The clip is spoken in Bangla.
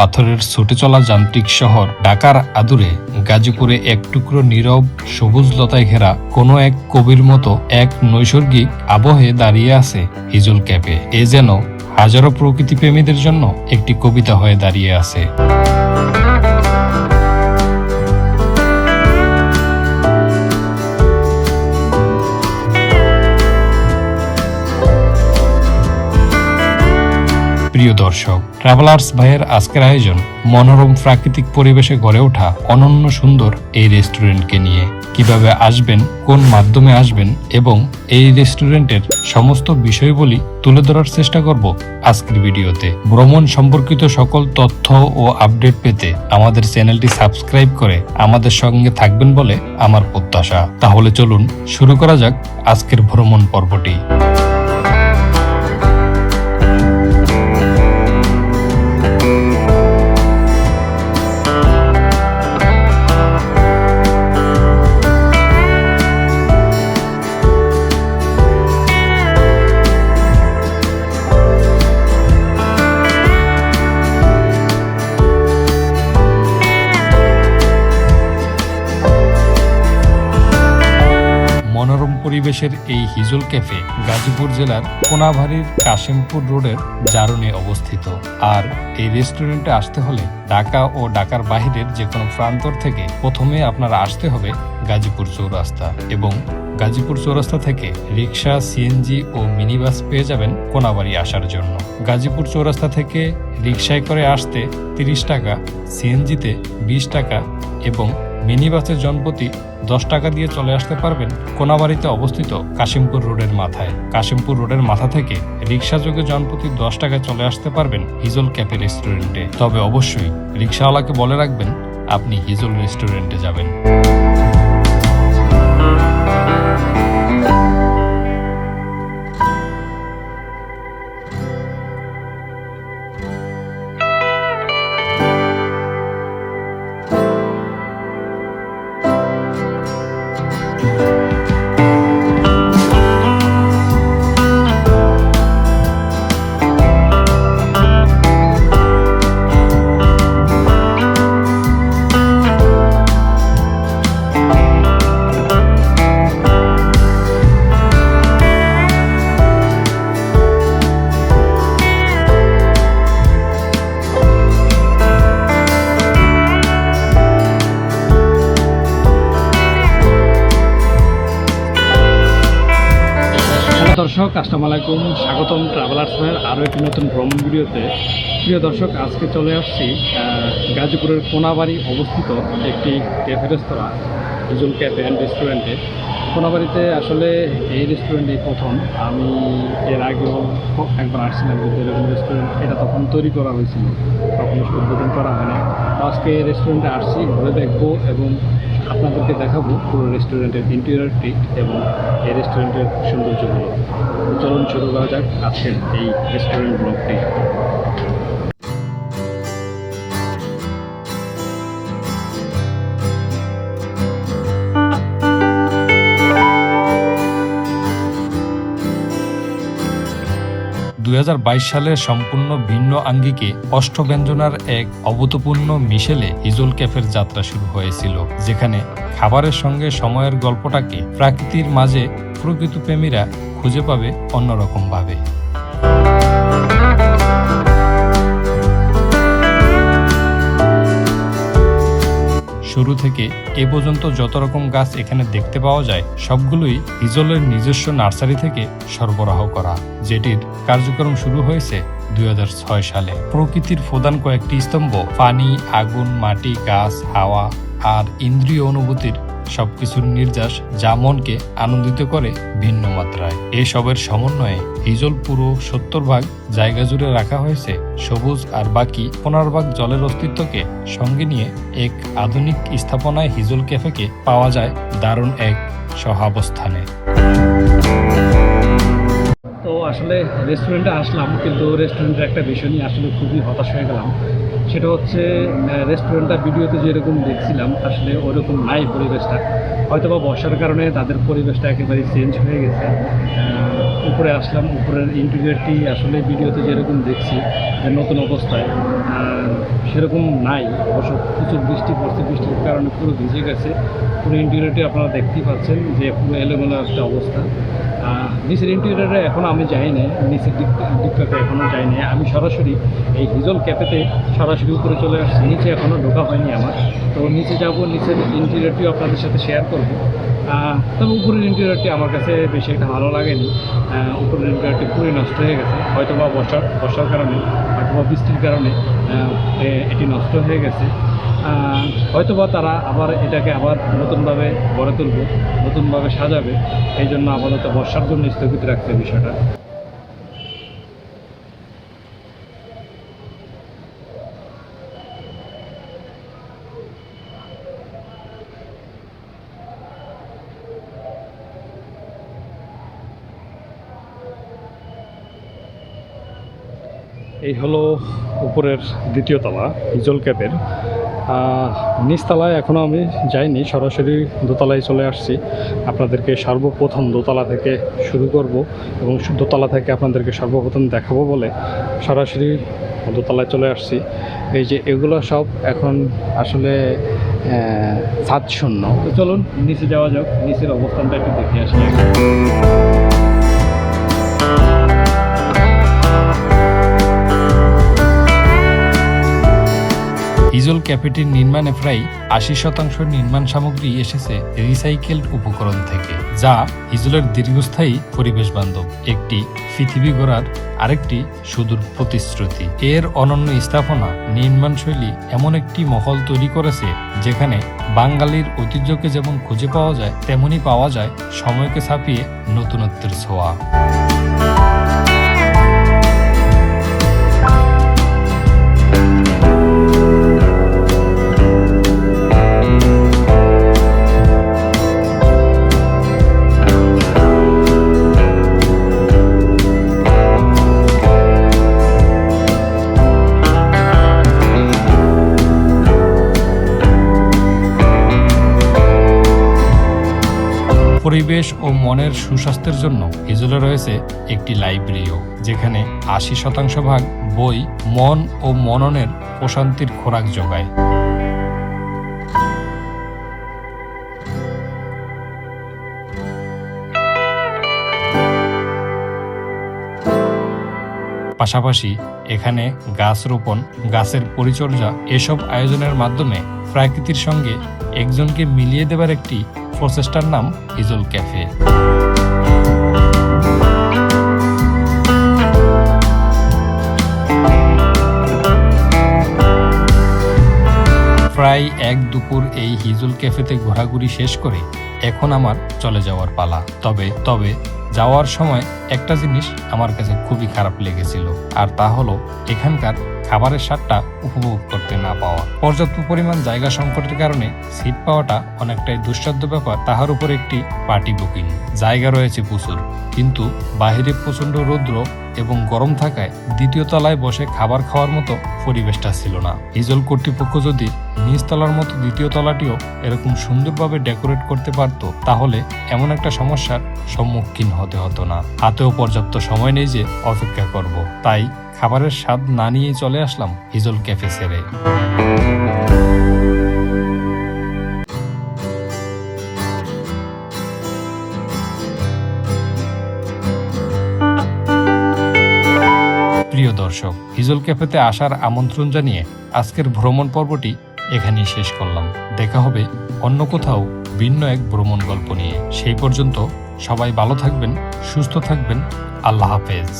পাথরের ছুটে চলা যান্ত্রিক শহর ঢাকার আদুরে গাজীপুরে এক টুকরো নীরব সবুজ লতায় ঘেরা কোনো এক কবির মতো এক নৈসর্গিক আবহে দাঁড়িয়ে আছে হিজুল ক্যাপে এ যেন হাজারো প্রকৃতিপ্রেমীদের জন্য একটি কবিতা হয়ে দাঁড়িয়ে আছে। প্রিয় দর্শক ট্রাভেলার্স ভাইয়ের আজকের আয়োজন মনোরম প্রাকৃতিক পরিবেশে গড়ে ওঠা অনন্য সুন্দর এই রেস্টুরেন্টকে নিয়ে। কীভাবে আসবেন, কোন মাধ্যমে আসবেন এবং এই রেস্টুরেন্টের সমস্ত বিষয়বলি তুলে ধরার চেষ্টা করব আজকের ভিডিওতে। ভ্রমণ সম্পর্কিত সকল তথ্য ও আপডেট পেতে আমাদের চ্যানেলটি সাবস্ক্রাইব করে আমাদের সঙ্গে থাকবেন বলে আমার প্রত্যাশা। তাহলে চলুন, শুরু করা যাক আজকের ভ্রমণ পর্বটি। পরিবেশের এই হিজল ক্যাফে গাজীপুর জেলার কোনাভারির কাশিমপুর রোডের জারণে অবস্থিত। আর এই রেস্টুরেন্টে আসতে হলে ঢাকা ও ঢাকার বাহিরের যে কোনো প্রান্তর থেকে প্রথমে আপনার আসতে হবে গাজীপুর চৌরাস্তা এবং গাজীপুর চৌরাস্তা থেকে রিক্সা সিএনজি ও মিনিবাস পেয়ে যাবেন কোনাবাড়ি আসার জন্য। গাজীপুর চৌরাস্তা থেকে রিক্সায় করে আসতে তিরিশ টাকা সিএনজিতে বিশ টাকা এবং মিনি বাসের জনপ্রতি দশ টাকা দিয়ে চলে আসতে পারবেন কোনাবাড়িতে অবস্থিত কাশিমপুর রোডের মাথায়। কাশিমপুর রোডের মাথা থেকে রিক্সা যোগে জনপ্রতি দশ টাকায় চলে আসতে পারবেন হিজল ক্যাফে রেস্টুরেন্টে। তবে অবশ্যই রিক্সাওয়ালাকে বলে রাখবেন, আপনি হিজল রেস্টুরেন্টে যাবেন। দর্শক, আসসালামু আলাইকুম। স্বাগতম ট্রাভেলার্স ভাইয়ের আরও একটি নতুন ভ্রমণ ভিডিওতে। প্রিয় দর্শক, আজকে চলে আসছি গাজীপুরের কোনাবাড়ি অবস্থিত একটি ক্যাফে রেস্তোরাঁ হিজুল ক্যাফে অ্যান্ড রেস্টুরেন্টে কোনাবাড়িতে আসলে এই রেস্টুরেন্টই প্রথম। আমি এর আগেও একবার আসছিলাম, কিন্তু এরকম রেস্টুরেন্ট এটা তখন তৈরি করা হয়েছিল। তখন উদ্বোধন করা হয়নি। আজকে রেস্টুরেন্টে আসছি, ঘুরে দেখব এবং আপনাদেরকে দেখাবো পুরো রেস্টুরেন্টের ইন্টেরিয়রটি এবং এই রেস্টুরেন্টের সৌন্দর্যগুলো। চলুন শুরু করা যাক আজকের এই রেস্টুরেন্ট ব্লগটি দুই সালে সম্পূর্ণ ভিন্ন আঙ্গিকে অষ্টব্যঞ্জনার এক অভূতপূর্ণ মিশেলে হিজল ক্যাফের যাত্রা শুরু হয়েছিল, যেখানে খাবারের সঙ্গে সময়ের গল্পটাকে প্রাকৃতির মাঝে প্রকৃত প্রেমীরা খুঁজে পাবে অন্যরকম থেকে এ পর্যন্ত যত রকম গাছ এখানে দেখতে পাওয়া যায়, সবগুলোই হিজলের নিজস্ব নার্সারি থেকে সরবরাহ করা, যেটির কার্যক্রম শুরু হয়েছে দুই হাজার ছয় সালে। প্রকৃতির প্রধান কয়েকটি স্তম্ভ, পানি, আগুন, মাটি, গাছ, হাওয়া আর ইন্দ্রিয় অনুভূতির সবকিছুর নির্যাস যা মনকে আনন্দিত করে ভিন্ন মাত্রায়। এসবের সমন্বয়ে হিজল পুরো সত্তর ভাগ জায়গা জুড়ে রাখা হয়েছে। সবুজ আর বাকি পনেরো ভাগ জলের অস্তিত্বকে সঙ্গে নিয়ে এক আধুনিক স্থাপনায় হিজল ক্যাফেকে পাওয়া যায় দারুণ এক সহাবস্থানে। তো আসলে রেস্টুরেন্টে আসলাম, কিন্তু রেস্টুরেন্টের একটা বিষয় নিয়ে আসলে খুবই হতাশ হয়ে গেলাম। সেটা হচ্ছে রেস্টুরেন্টটা ভিডিওতে যেরকম দেখছিলাম, আসলে ওরকম নাই পরিবেশটা। হয়তো বা বর্ষার কারণে তাদের পরিবেশটা একেবারে চেঞ্জ হয়ে গেছে। উপরে আসলাম, উপরের ইন্টেরিয়রটি আসলে ভিডিওতে যেরকম দেখছি, যে নতুন অবস্থায় সেরকম নাই। অবশ্য প্রচুর বৃষ্টি পড়ছে, বৃষ্টির কারণে পুরো ভিজে গেছে। পুরো ইন্টেরিয়রটি আপনারা দেখতেই পাচ্ছেন যে পুরো এলোমেলো একটা অবস্থা। নিচের ইন্টিরিয়ারে এখনও আমি যাইনি, নিচের দিক দিকটাতে এখনও যাই যাইনি। আমি সরাসরি এই হিজল ক্যাফেতে সরাসরি উপরে চলে আসছি, নিচে এখনও ঢোকা হয়নি আমার। তো নিচে যাব, নিচের ইন্টেরিয়ারটিও আপনাদের সাথে শেয়ার করব। তবে উপরের ইন্টেরিয়রটি আমার কাছে বেশি একটা ভালো লাগেনি। উপরের ইন্টেরিয়রটি পুরোই নষ্ট হয়ে গেছে। হয়তো বা বর্ষার বর্ষার কারণে হয়তো বা বৃষ্টির কারণে এটি নষ্ট হয়ে গেছে। হয়তো হয়তোবা তারা আবার এটাকে আবার নতুনভাবে গড়ে তুলবে, নতুনভাবে সাজাবে। এই জন্য আপাতত বর্ষার জন্য স্থগিত রাখছে বিষয়টা। এই হলো উপরের দ্বিতীয় তলা, হিজল ক্যাপের। নিচতলায় এখনও আমি যাইনি, সরাসরি দোতলায় চলে আসছি। আপনাদেরকে সর্বপ্রথম দোতলা থেকে শুরু করব এবং দোতলা থেকে আপনাদেরকে সর্বপ্রথম দেখাবো বলে সরাসরি দোতলায় চলে আসছি। এই যে এগুলো সব এখন আসলে সাত শূন্য। চলুন, নিচে যাওয়া যাক, নিচের অবস্থানটা একটু দেখে আসি। হিজল ক্যাফেটির নির্মাণে প্রায় আশি শতাংশ নির্মাণ সামগ্রী এসেছে রিসাইকেলড উপকরণ থেকে, যা হিজলের দীর্ঘস্থায়ী পরিবেশ বান্ধব, একটি পৃথিবী গড়ার আরেকটি সুদূর প্রতিশ্রুতি। এর অনন্য স্থাপনা নির্মাণ শৈলী এমন একটি মহল তৈরি করেছে, যেখানে বাঙালির ঐতিহ্যকে যেমন খুঁজে পাওয়া যায়, তেমনি পাওয়া যায় সময়কে ছাপিয়ে নতুনত্বের ছোঁয়া। পরিবেশ ও মনের সুস্বাস্থ্যের জন্য হিজলে রয়েছে একটি লাইব্রেরিও, যেখানে আশি শতাংশ ভাগ বই মন ও মননের প্রশান্তির খোরাক যোগায়। পাশাপাশি এখানে গাছ রোপণ, গাছের পরিচর্যা, এসব আয়োজনের মাধ্যমে প্রকৃতির সঙ্গে একজনকে মিলিয়ে দেবার একটি প্রচেষ্টার নাম হিজল ক্যাফে। প্রায় এক দুপুর এই হিজুল ক্যাফেতে ঘোরাঘুরি শেষ করে এখন আমার চলে যাওয়ার পালা। তবে তবে যাওয়ার সময় একটা জিনিস আমার কাছে খুবই খারাপ লেগেছিল, আর তা হলো এখানকার খাবারের স্বাদটা উপভোগ করতে না পাওয়া। পর্যাপ্ত পরিমাণ জায়গা সংকটের কারণে সিট পাওয়াটা অনেকটাই দুঃসাধ্য ব্যাপার। তাহার উপর একটি পার্টি বুকিং জায়গা রয়েছে প্রচুর। কিন্তু বাইরে প্রচণ্ড রৌদ্র এবং গরম থাকায় দ্বিতীয় তলায় বসে খাবার খাওয়ার মতো পরিবেশটা ছিল না। হিজল কর্তৃপক্ষ যদি নিচ তলার মতো দ্বিতীয় তলাটিও এরকম সুন্দরভাবে ডেকোরেট করতে পারতো, তাহলে এমন একটা সমস্যার সম্মুখীন হতে হতো না। হাতেও পর্যাপ্ত সময় নেই যে অপেক্ষা করব। তাই খাবারের স্বাদ না নিয়েই চলে আসলাম হিজল ক্যাফে ছেড়ে প্রিয় দর্শক, হিজল ক্যাফেতে আসার আমন্ত্রণ জানিয়ে আজকের ভ্রমণ পর্বটি এখানেই শেষ করলাম। দেখা হবে অন্য কোথাও ভিন্ন এক ভ্রমণ গল্প নিয়ে। সেই পর্যন্ত সবাই ভালো থাকবেন, সুস্থ থাকবেন। আল্লাহ হাফেজ।